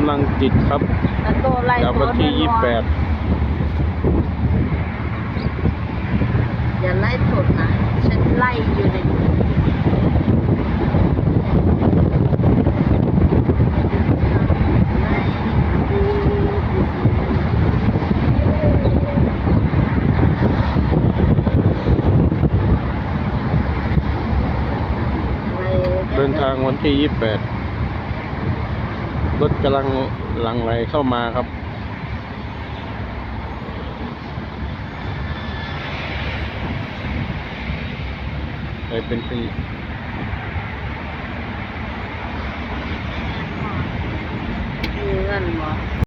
ำลังติดครับกไล่จากวันที่ยี่แปดอย่าไล่สดนะ ฉันไล่อยู่ในไล่เดินทางวันที่ยี่สิบแปด รถกำลังหลังไหลเข้ามาครับ ไปเป็นปีเงินบ่